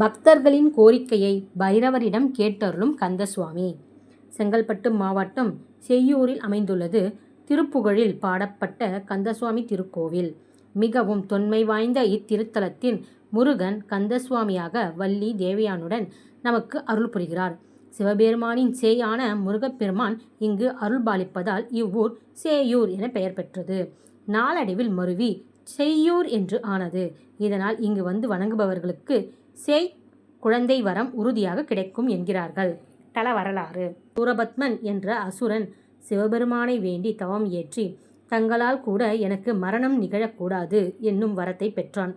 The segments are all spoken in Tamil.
பக்தர்களின் கோரிக்கையை பைரவரிடம் கேட்டருளும் கந்தசுவாமி. செங்கல்பட்டு மாவட்டம் செய்யூரில் அமைந்துள்ளது திருப்புகழில் பாடப்பட்ட கந்தசுவாமி திருக்கோவில். மிகவும் தொன்மை வாய்ந்த இத்திருத்தலத்தின் முருகன் கந்தசுவாமியாக வள்ளி தேவியானுடன் நமக்கு அருள் புரிகிறார். சிவபெருமானின் சேயான முருகப்பெருமான் இங்கு அருள்பாலிப்பதால் இவ்வூர் சேயூர் என பெயர் பெற்றது. நாளடைவில் மருவி செய்யூர் என்று ஆனது. இதனால் இங்கு வந்து வணங்குபவர்களுக்கு சேய் குழந்தை வரம் உறுதியாக கிடைக்கும் என்கிறார்கள். தல வரலாறு. சூரபத்மன் என்ற அசுரன் சிவபெருமானை வேண்டி தவம் ஏற்றி தங்களால் கூட எனக்கு மரணம் நிகழக்கூடாது என்னும் வரத்தை பெற்றான்.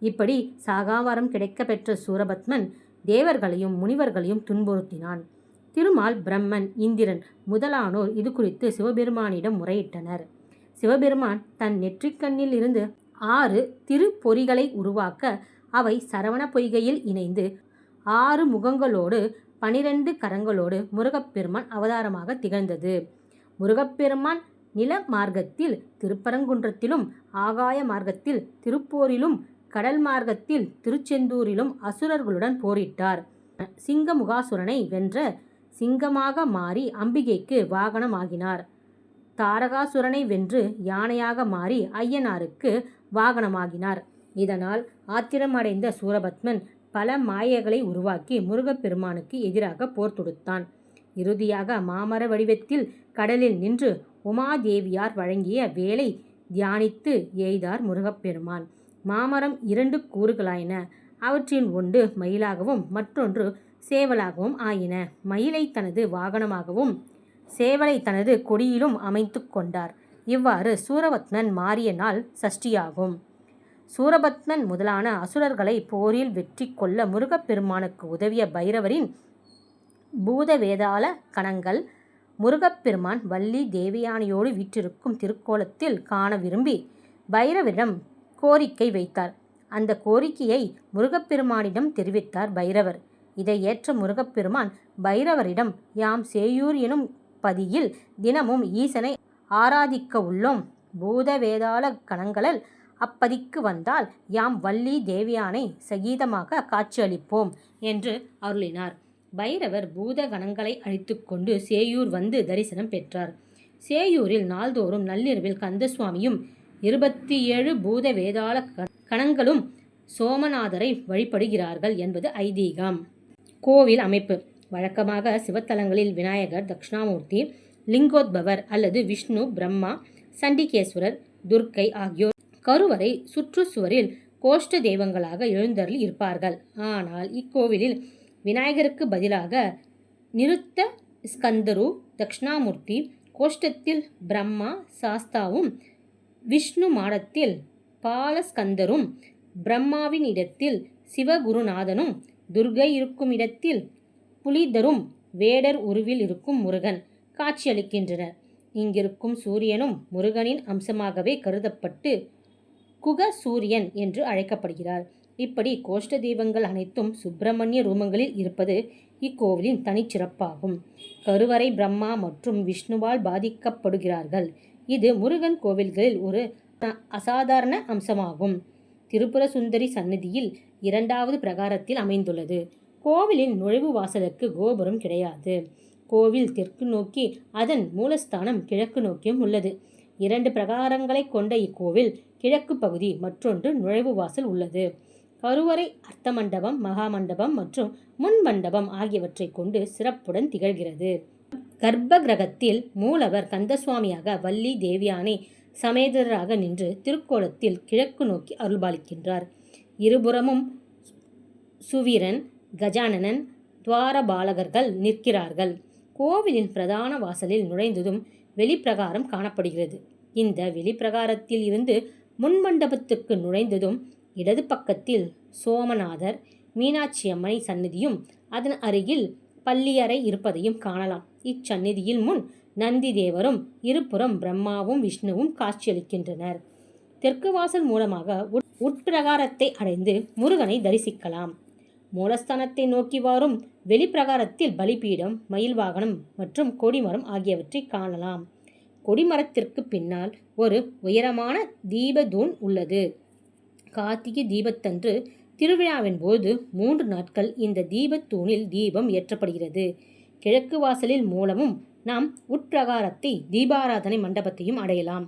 இப்படி சாகாவரம் கிடைக்க பெற்ற சூரபத்மன் தேவர்களையும் முனிவர்களையும் துன்புறுத்தினான். திருமால் பிரம்மன் இந்திரன் முதலானோர் இது குறித்து சிவபெருமானிடம் முறையிட்டனர். சிவபெருமான் தன் நெற்றிக்கண்ணில் இருந்து ஆறு திருப்பொறிகளை உருவாக்க அவை சரவண பொய்கையில் இணைந்து ஆறு முகங்களோடு பனிரெண்டு கரங்களோடு முருகப்பெருமான் அவதாரமாக திகழ்ந்தது. முருகப்பெருமான் நில மார்க்கத்தில் திருப்பரங்குன்றத்திலும் ஆகாய மார்க்கத்தில் திருப்போரிலும் கடல் மார்க்கத்தில் திருச்செந்தூரிலும் அசுரர்களுடன் போரிட்டார். சிங்கமுகாசுரனை வென்ற சிங்கமாக மாறி அம்பிகைக்கு வாகனமாகினார். தாரகாசுரனை வென்று யானையாக மாறி ஐயனாருக்கு வாகனமாகினார். இதனால் ஆத்திரமடைந்த சூரபத்மன் பல மாயைகளை உருவாக்கி முருகப்பெருமானுக்கு எதிராக போர் தொடுத்தான். இறுதியாக மாமர வடிவத்தில் கடலில் நின்று உமாதேவியார் வழங்கிய வேலை தியானித்து எய்தார் முருகப்பெருமான். மாமரம் இரண்டு கூறுகளாயின. அவற்றின் ஒன்று மயிலாகவும் மற்றொன்று சேவலாகவும் ஆயின. மயிலை தனது வாகனமாகவும் சேவலை தனது கொடியிலும் அமைத்து கொண்டார். இவ்வாறு சூரபத்மன் மாறிய நாள் சஷ்டியாகும். சூரபத்மன் முதலான அசுரர்களை போரில் வெற்றி கொள்ள முருகப்பெருமானுக்கு உதவிய பைரவரின் பூத வேதாள கணங்கள் முருகப்பெருமான் வள்ளி தேவியானையோடு வீற்றிருக்கும் திருக்கோலத்தில் காண விரும்பி பைரவரிடம் கோரிக்கை வைத்தார். அந்த கோரிக்கையை முருகப்பெருமானிடம் தெரிவித்தார் பைரவர். இதை ஏற்ற முருகப்பெருமான் பைரவரிடம் யாம் சேயூர் எனும் பதியில் தினமும் ஈசனை ஆராதிக்க உள்ளோம். பூத வேதாள அப்பதிக்கு வந்தால் யாம் வள்ளி தேவியானை சகீதமாக காட்சியளிப்போம் என்று அருளினார். பைரவர் பூத கணங்களை அழித்துக்கொண்டு சேயூர் வந்து தரிசனம் பெற்றார். சேயூரில் நாள்தோறும் நள்ளிரவில் கந்தசுவாமியும் இருபத்தி ஏழு பூத வேதாள கணங்களும் சோமநாதரை வழிபடுகிறார்கள் என்பது ஐதீகம். கோவில் அமைப்பு. வழக்கமாக சிவத்தலங்களில் விநாயகர் தட்சிணாமூர்த்தி லிங்கோத்பவர் அல்லது விஷ்ணு பிரம்மா சண்டிகேஸ்வரர் துர்க்கை ஆகியோர் கருவறை சுற்றுச்சுவரில் கோஷ்ட தெய்வங்களாக எழுந்தருள் இருப்பார்கள். ஆனால் இக்கோவிலில் விநாயகருக்கு பதிலாக நிருத்த ஸ்கந்தரு தக்ஷணாமூர்த்தி கோஷ்டத்தில் பிரம்மா சாஸ்தாவும் விஷ்ணு மாடத்தில் பாலஸ்கந்தரும் பிரம்மாவின் இடத்தில் சிவகுருநாதனும் துர்கை இருக்கும் இடத்தில் புலிதரும் வேடர் உருவில் இருக்கும் முருகன் காட்சியளிக்கின்றனர். இங்கிருக்கும் சூரியனும் முருகனின் அம்சமாகவே கருதப்பட்டு குக சூரியன் என்று அழைக்கப்படுகிறார். இப்படி கோஷ்ட தீபங்கள் அனைத்தும் சுப்பிரமணிய ரூபங்களில் இருப்பது இக்கோவிலின் தனிச்சிறப்பாகும். கருவறை பிரம்மா மற்றும் விஷ்ணுவால் பாதிக்கப்படுகிறார்கள். இது முருகன் கோவில்களில் ஒரு அசாதாரண அம்சமாகும். திரிபுர சுந்தரி சன்னதியில் இரண்டாவது பிரகாரத்தில் அமைந்துள்ளது. கோவிலின் நுழைவு வாசலுக்கு கோபுரம் கிடையாது. கோவில் தெற்கு நோக்கி அதன் மூலஸ்தானம் கிழக்கு நோக்கியும் உள்ளது. இரண்டு பிரகாரங்களை கொண்ட இக்கோவில் கிழக்கு பகுதி மற்றொன்று நுழைவு வாசல் உள்ளது. கருவறை அர்த்த மண்டபம் மகாமண்டபம் மற்றும் முன் மண்டபம் ஆகியவற்றை கொண்டு சிறப்புடன் திகழ்கிறது. கர்ப்ப கிரகத்தில் மூலவர் கந்தசுவாமியாக வள்ளி தேவியானை சமேதராக நின்று திருக்கோலத்தில் கிழக்கு நோக்கி அருள்பாலிக்கின்றார். இருபுறமும் சுவீரன் கஜானனன் துவாரபாலகர்கள் நிற்கிறார்கள். கோவிலின் பிரதான வாசலில் நுழைந்ததும் வெளிப்பிரகாரம் காணப்படுகிறது. இந்த வெளிப்பிரகாரத்தில் இருந்து முன்மண்டபத்துக்கு நுழைந்ததும் இடது பக்கத்தில் சோமநாதர் மீனாட்சி அம்மனை சந்நிதியும் அதன் அருகில் பள்ளியறை இருப்பதையும் காணலாம். இச்சந்நிதியில் முன் நந்தி தேவரும் இருபுறம் பிரம்மாவும் விஷ்ணுவும் காட்சியளிக்கின்றனர். தெற்கு வாசல் மூலமாக உட்பிரகாரத்தை அடைந்து முருகனை தரிசிக்கலாம். மூலஸ்தானத்தை நோக்கி வாரும் வெளிப்பிரகாரத்தில் பலிபீடம் மயில் வாகனம் மற்றும் கொடிமரம் ஆகியவற்றை காணலாம். கொடிமரத்திற்கு பின்னால் ஒரு உயரமான தீபதூண் உள்ளது. கார்த்திகை தீபத்தன்று திருவிழாவின் போது மூன்று நாட்கள் இந்த தீபத்தூணில் தீபம் ஏற்றப்படுகிறது. கிழக்கு வாசலில் மூலமும் நாம் உட்பிரகாரத்தை தீபாராதனை மண்டபத்தையும் அடையலாம்.